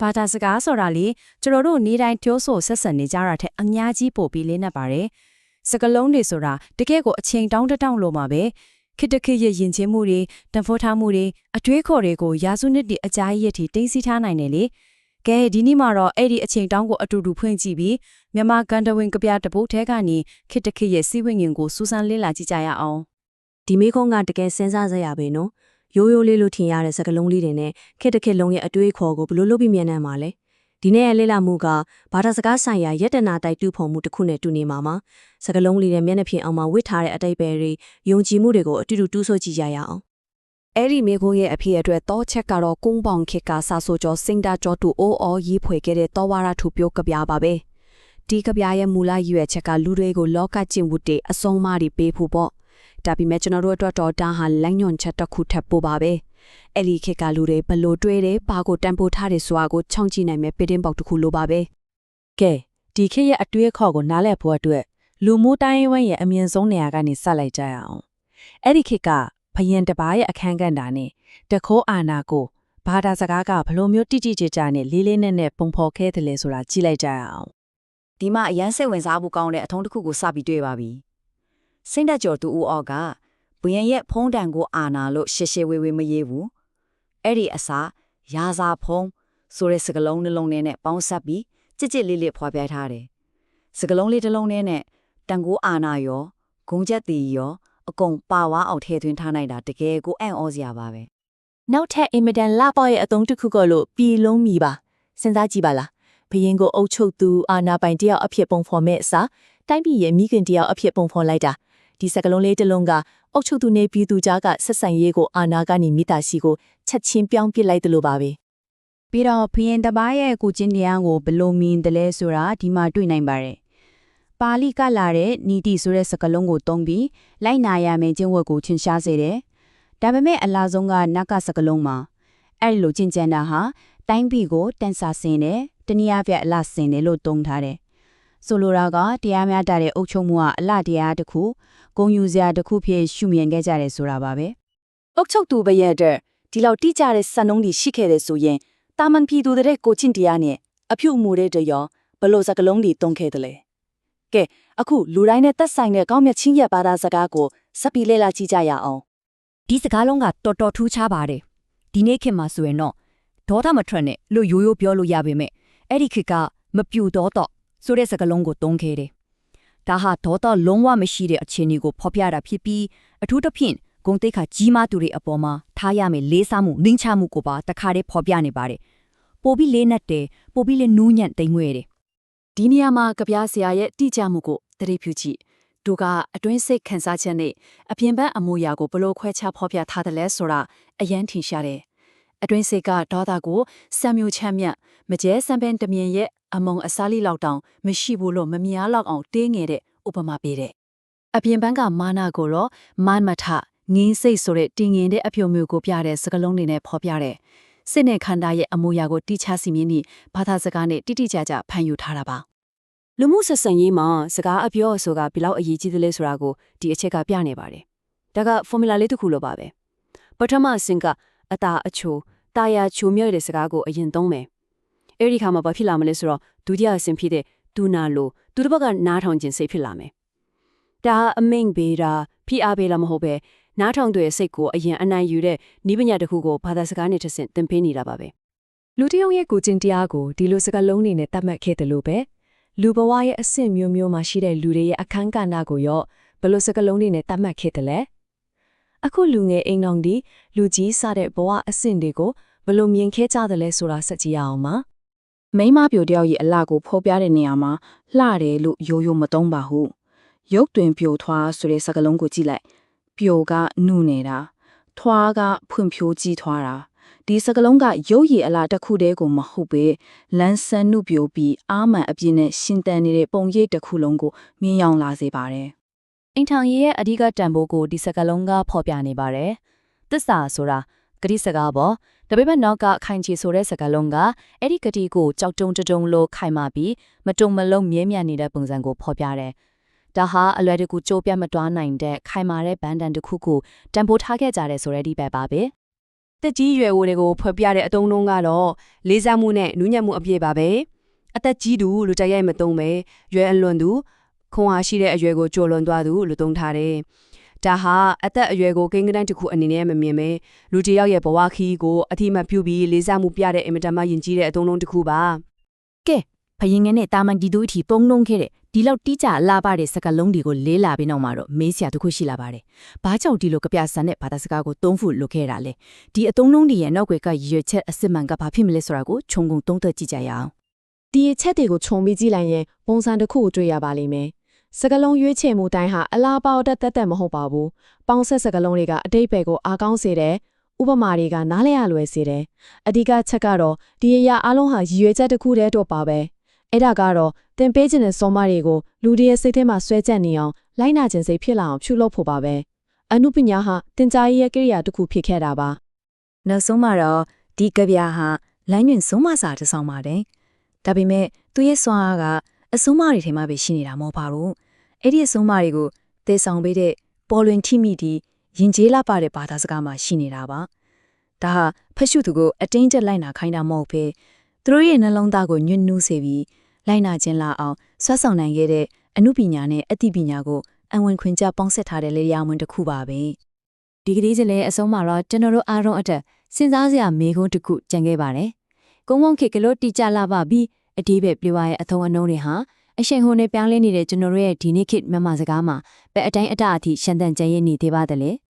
ဘာသာစကားဆိုတာလေကျွန်တော်တို့နေတိုင်းပြောဆိုဆက်ဆံနေကြတာထက်အများကြီးပိုပြီးလေးနက်ပါတယ်စကလုံးတွေဆိုတာတကယ့်ကိုအချိန်တောင်းတတောင်းလို့မှာပဲခိတခိရဲ့ယဉ်ကျေးမှုတွေတန်ဖိုးထားမှုတွေအတွေးခေါ်တွေကိုရာစုနှစ်တည်းအကြာကြီးရထိတင်းစီထားနိုင်တယ်လေကဲဒီနေ့မှာတော့အဲ့ဒီအချိန်တောင်းကိုအတူတူဖွင့်ကြည့်ပြီးမြန်မာကန်တဝင်ကပြတပုတ်ထဲကနေခိတခိရဲ့စီးဝိညာဉ်ကိုစူးစမ်းလေ့လာကြည့်ကြရအောင်ဒီမေကုန်းကတကယ်စဉ်းစားစရာပဲနော် ရိုးရိုးလေးလို့ထင်ရတဲ့စကလုံးလေးတွေနဲ့ခက်တခက်လုံးရဲ့အတွေးခေါ်ကိုဘလို့လုပ်ပြီးမြန်နေမှာလဲဒီနေ့ရဲ့လေ့လာမှုကဘာသာစကားဆိုင်ရာယက်တနာတိုက်တူဖို့မှုတစ်ခုနဲ့တူနေမှာမှာစကလုံးလေးတွေမျက်နှာပြင်အောင်မှာဝစ်ထားတဲ့အတိတ်ပဲတွေယုံကြည်မှုတွေကိုအတူတူတူးဆိုကြည့်ကြရအောင်အဲ့ဒီမိခိုးရဲ့အဖေအတွက်တောချက်ကတော့ကုန်းပေါင်ခေတ်ကဆာဆိုကျော်စင်တာကျော်တူအိုးအော်ရေးဖွေခဲ့တဲ့တောဝါရထုပြောကပြပါပဲဒီကပြရဲ့မူလရည်ရွယ်ချက်ကလူတွေကိုလောကကျင့်ဝတ်တွေအစုံမတွေပေးဖို့ပေါ့ ဒါပေမဲ့ကျွန်တော်တို့အတွက်တော့ဒါဟာလိုင်းညွန်ချက်တစ်ခုထပ်ပို့ပါပဲအဲ့ဒီခေတ်ကလူတွေဘလို့တွေးတယ်ဘာကိုတန်ဖိုးထားတယ်ဆိုတာကိုချောင့်ကြည့်နိုင်မဲ့ပစ်တင်ပေါက်တစ်ခုလိုပါပဲကဲဒီခေတ်ရဲ့အတွေ့အခေါ်ကိုနားလည်ဖို့အတွက်လူမှုတိုင်းဝန်းရဲ့အမြင့်ဆုံးနေရာကနေဆက်လိုက်ကြရအောင်အဲ့ဒီခေတ်ကဘယင်တစ်ပါးရဲ့အခန်းကဏ္ဍနဲ့တခိုးအာနာကိုဘာသာစကားကဘလို့မျိုးတိတိကျကျနဲ့လေးလေးနက်နက်ပုံဖော်ခဲ့တယ်လဲဆိုတာကြည့်လိုက်ကြရအောင်ဒီမှာအရန်စိတ်ဝင်စားဖို့ကောင်းတဲ့အထုံးတစ်ခုကိုစပြီးတွေ့ပါပြီ။ စိတ်တက်ကျော်သူဦးအော့ကဘုရင်ရဲ့ဖုံးတံကိုအာနာလို့ရှေရှေဝေဝေမရေးဘူး။အဲ့ဒီအစားရာဇာဖုံးဆိုတဲ့စကလုံးနှလုံးထဲနဲ့ပေါင်းဆက်ပြီးကြစ်ကြစ်လေးလေးဖွာပြထားတယ်။စကလုံးလေးတစ်လုံးထဲနဲ့တန်ကိုအာနာရောဂုံချက်တီရောအကုန်ပါဝါအောင်ထည့်သွင်းထားနိုင်တာတကယ်ကိုအံ့ဩစရာပါပဲ။နောက်ထပ်အင်မတန်လှပရဲ့အသုံးတစ်ခုကလို့ပြည်လုံးမီပါစဉ်းစားကြည့်ပါလားဘယင်ကိုအုပ်ချုပ်သူအာနာပိုင်တယောက်အဖြစ်ပုံဖော်မဲ့အစားတိုင်းပြည်ရဲ့မိခင်တယောက်အဖြစ်ပုံဖော်လိုက်တာ ဒီစကလုံးလေးတစ်လုံးကအုပ်ချုပ်သူနဲ့ပြည်သူကြားကဆက်ဆံရေးကိုအာနာကနေမိသားစီကိုချက်ချင်းပြောင်းပစ်လိုက်တယ်လို့ပါပဲပြီးတော့ဖယင်တစ်ပါးရဲ့ကိုချင်းတရားကိုဘယ်လိုမြင်တယ်လဲဆိုတာဒီမှာတွေ့နိုင်ပါတယ်။ပါဠိကလာတဲ့နီတိဆိုတဲ့စကားလုံးကိုသုံးပြီးလိုက်နာရမယ့်ကျင့်ဝတ်ကိုထင်ရှားစေတယ်။ဒါပေမဲ့အလားဆုံးကနတ်ကစကားလုံးမှာအဲ့ဒီလိုကျင့်ကြံတာဟာတိုင်းပြည်ကိုတန်ဆာဆင်တယ်တနည်းအားဖြင့်အလားဆင်တယ်လို့သုံးထားတယ်။ ဆိုလိုတာကတရားများတာတဲ့အုပ်ချုပ်မှုကအလားတရားတစ်ခုဂုံယူစရာတစ်ခုဖြစ်ရှုမြင်ခဲ့ကြတယ်ဆိုတာပါပဲ။အုတ်ချုပ်သူဘရဲ့အတွက်ဒီလောက်တိကျတဲ့စံနှုန်းတွေရှိခဲ့တဲ့ဆိုရင်တာမန်ပြည်သူတဲ့ကိုချင်းတရားနဲ့အဖြူအမူတဲ့တရောဘလို့စကလုံးတွေတုံးခဲ့တယ်လေကဲအခုလူတိုင်းနဲ့သက်ဆိုင်တဲ့ကောင်းမြတ်ချင်းရဲ့ဘာသာစကားကိုစပ်ပြီးလေ့လာကြည့်ကြရအောင်ဒီစကားလုံးကတော်တော်ထူးခြားပါတယ်ဒီနေ့ခေတ်မှာဆိုရင်တော့ဒေါသမထွက်နဲ့လို့ရိုးရိုးပြောလို့ရပါမယ်အဲ့ဒီခေတ်ကမပြူတော့တော့ ဆိုတဲ့စကားလုံးကိုသုံးခဲ့တယ်ဒါဟာဒေါသလုံးဝမရှိတဲ့အခြေအနေကိုဖော်ပြတာဖြစ်ပြီးအထူးသဖြင့်ဂုံတိတ်ခါကြီးမားသူတွေအပေါ်မှာထားရမယ်လေးစားမှုနှင်းချမှုကိုပါတခါတည်းဖော်ပြနေပါတယ်ပိုပြီးလေးနက်တယ်ပိုပြီးလေးနူးညံ့တိမ်မွေ့တယ်ဒီနေရာမှာကြပြဆရာရဲ့တိကျမှုကိုသတိပြုကြည့်သူကအတွင်းစိတ်ခံစားချက်နဲ့အပြင်ဘက်အမူအရာကိုဘလို့ခွဲခြားဖော်ပြထားတယ်လဲဆိုတာအယမ်းထင်ရှားတယ်အတွင်းစိတ်ကဒေါသကိုစံမျိုးချမ်းမြတ်မကျဲစံပင်တမြင်ရဲ့ အမုံအစားလေးလောက်တောင်မရှိဘူးလို့မမြားလောက်အောင်တင်းငယ်တဲ့ဥပမာပေးတယ်အပြင်ဘက်ကမာနာကိုတော့မန်မထငင်းစိတ်ဆိုတဲ့တင်ငင်တဲ့အဖြိုမျိုးကိုပြတဲ့စကလုံးတွေနဲ့ဖော်ပြတယ်စိတ်နဲ့ခန္ဓာရဲ့အမူအရာကိုတိချစီမြင်းဤဘာသာစကားနဲ့တိတိကျကျဖန်ယူထားတာပါလူမှုဆက်ဆံရေးမှာစကားအပြောအဆိုကဘယ်လောက်အရေးကြီးသလဲဆိုတာကိုဒီအချက်ကပြနေပါတယ်။ဒါက formula လေးတစ်ခုလိုပါပဲ။ပထမအဆင့်ကအတာအချိုတာယာချိုမြဲတဲ့စကားကိုအရင်သုံးမယ်။ အဲဒီခါမှာဘာဖြစ်လာမလဲဆိုတော့ဒုတိယအဆင့်ဖြစ်တဲ့ဒူနာလိုသူတစ်ဘက်ကနားထောင်ခြင်းစိတ်ဖြစ်လာမယ်။ဒါအမိန်ပေးတာဖိအားပေးလာမဟုတ်ပဲနားထောင်သူရဲ့စိတ်ကိုအရင်အနိုင်ယူတဲ့နိပညာတစ်ခုကိုဘာသာစကားနဲ့တစ်ဆင့်သင်ပေးနေတာပါပဲ။လူတစ်ယောက်ရဲ့ကိုကျင့်တရားကိုဒီလိုစကားလုံးတွေနဲ့တတ်မှတ်ခဲ့တယ်လို့ပဲလူဘဝရဲ့အဆင့်မျိုးမျိုးမှာရှိတဲ့လူတွေရဲ့အခန်းကဏ္ဍကိုရောဘယ်လိုစကားလုံးတွေနဲ့တတ်မှတ်ခဲ့တယ်လဲအခုလူငယ်အိမ်တော်ဒီလူကြီးစတဲ့ဘဝအဆင့်တွေကိုဘယ်လိုမြင်ခဲ့ကြတယ်လဲဆိုတာစက်ကြည့်ရအောင်ပါ မိန်းမပြိုတယောက်ရဲ့အလှကိုဖော်ပြတဲ့နေရာမှာလှတယ်လို့ရိုးရိုးမသုံးပါဘူးရုပ်တွင်ပြိုထွားဆိုတဲ့စကားလုံးကိုကြည့်လိုက်ပြိုကနုနေတာထွားကဖွံ့ဖြိုးကြီးထွားတာဒီစကားလုံးကရုပ်ရည်အလားတစ်ခုတည်းကိုမဟုတ်ပဲလန်းဆန်းနုပြိုပြီးအာမန်အပြည့်နဲ့ရှင်တန်နေတဲ့ပုံရိပ်တစ်ခုလုံးကိုမြင်ရောက်လာစေပါတယ်အိမ်ထောင်ရေးရဲ့အဓိကတန်ဖိုးကိုဒီစကားလုံးကဖော်ပြနေပါတယ်။သစ္စာဆိုတာ ဂတိစကားပေါ့။ဒါပေမဲ့နောက်ကခိုင်ချီဆိုတဲ့စကားလုံးကအဲ့ဒီဂတိကိုကြောက်တုံတတုံလို့ခိုင်မာပြီးမတုံမလုံးမြဲမြံနေတဲ့ပုံစံကိုဖော်ပြတယ်။ဒါဟာအလွယ်တကူကြိုးပြတ်မတွားနိုင်တဲ့ခိုင်မာတဲ့ဘန်ဒန်တစ်ခုကိုတန်ဖိုးထားခဲ့ကြတယ်ဆိုတဲ့ဒီပဲပါပဲ။တက်ကြီးရွယ်ကိုတွေကိုဖွဲ့ပြတဲ့အတုံးလုံးကတော့လေးစားမှုနဲ့နူးညံ့မှုအပြည့်ပါပဲအသက်ကြီးသူလူတိုက်ရိုက်မသုံးပဲရွယ်အလွန်သူခွန်အားရှိတဲ့အရွယ်ကိုကျော်လွန်သွားသူလို့သုံးထားတယ် ဒါဟာအသက်အရွယ်ကိုကိန်းကနန်းတစ်ခုအနေနဲ့မမြင်ပဲလူတစ်ယောက်ရဲ့ဘဝခီးကိုအထိမတ်ပြုပြီးလေးစားမှုပြတဲ့အင်မတန်မှယဉ်ကျေးတဲ့အတုံးလုံးတစ်ခုပါဖယင်ငယ်နဲ့တာမန်ဒီတို့အထိပုံနှုံခဲ့တဲ့ဒီလောက်တိကျလာပါတဲ့စကားလုံးတွေကိုလေးလာပြီးနောက်မှာတော့မေးစရာတစ်ခုရှိလာပါတယ်။ဘာကြောင့်ဒီလိုကြပြဆန်တဲ့ဘာသာစကားကိုသုံးဖို့လုပ်ခဲ့တာလဲ။ဒီအသုံးလုံးတွေရဲ့နောက်ွယ်ကရည်ရွယ်ချက်အစစ်မှန်ကဘာဖြစ်မလဲဆိုတာကိုခြုံငုံသုံးသပ်ကြည့်ကြရအောင်ဒီအချက်တွေကိုခြုံပြီးကြည့်လိုက်ရင်ပုံစံတစ်ခုကိုတွေ့ရပါလိမ့်မယ်။ စကလုံးရွေးချယ်မှုတိုင်းဟာအလားပေါတက်တက်တက်မဟုတ်ပါဘူး။ပေါင်းဆက်စကလုံးတွေကအတိတ်ဘက်ကိုအားကောင်းစေတယ်။ဥပမာတွေကနားလည်ရလွယ်စေတယ်။အဓိကချက်ကတော့ဒီအရာအလုံးဟာရည်ရွယ်ချက်တစ်ခုတည်းတော့ပါပဲ။အဲ့ဒါကတော့သင်ပေးခြင်းတဲ့စောမတွေကိုလူတွေရဲ့စိတ်ထဲမှာဆွဲချက်နေအောင်လိုက်နာခြင်းစိတ်ဖြစ်လာအောင်ပြုလုပ်ဖို့ပါပဲ။အနုပညာဟာတင် जा ရေးရဲ့ကိရိယာတစ်ခုဖြစ်ခဲ့တာပါ။နောက်ဆုံးမှာတော့ဒီကဗျာဟာလမ်းညွင်ဆုံးမစာတစ်ဆောင်ပါတယ်။ဒါပေမဲ့သူရဲ့စွမ်းအားက အဆုံးမတွေထဲမှာပဲရှိနေတာမဟုတ်ပါဘူး။အဲ့ဒီအဆုံးမတွေကိုသေဆောင်ပေးတဲ့ပေါ်လွင်ထိမိဒီရင်ကျေးလာပါတဲ့ဘာသာစကားမှာရှိနေတာပါ။ဒါဟာဖတ်ရှုသူကိုအတင်းကျပ်လိုက်နာခိုင်းတာမဟုတ်ဘဲသူတို့ရဲ့နှလုံးသားကိုညှဉ်းနှူးစေပြီးလိုက်နာခြင်းလာအောင်ဆွတ်ဆောင်နိုင်ခဲ့တဲ့အမှုပညာနဲ့အသိပညာကိုအဝင်ခွင်ကြပေါင်းဆက်ထားတဲ့လေယာဉ်ဝင်တစ်ခုပါပဲ။ဒီကလေးစလဲအဆုံးမှာတော့ကျွန်တော်တို့အားလုံးအတွက်စဉ်းစားစရာမေးခွန်းတစ်ခုကြံခဲ့ပါတယ်။ကုန်းကုန်းခေတ်ကလို့တိကျလာပါပြီ အတိပဲပြေဝရဲ့အထုံအနှုံးတွေဟာအရှိန်ဟုန်နဲ့ပြောင်းလဲနေတဲ့ကျွန်တော်တို့ရဲ့ဒီနေ့ခေတ်မြန်မာစကားမှာပဲအတိုင်းအတအထိရှန်တန်ကြံရည်နေသေးပါသလဲ။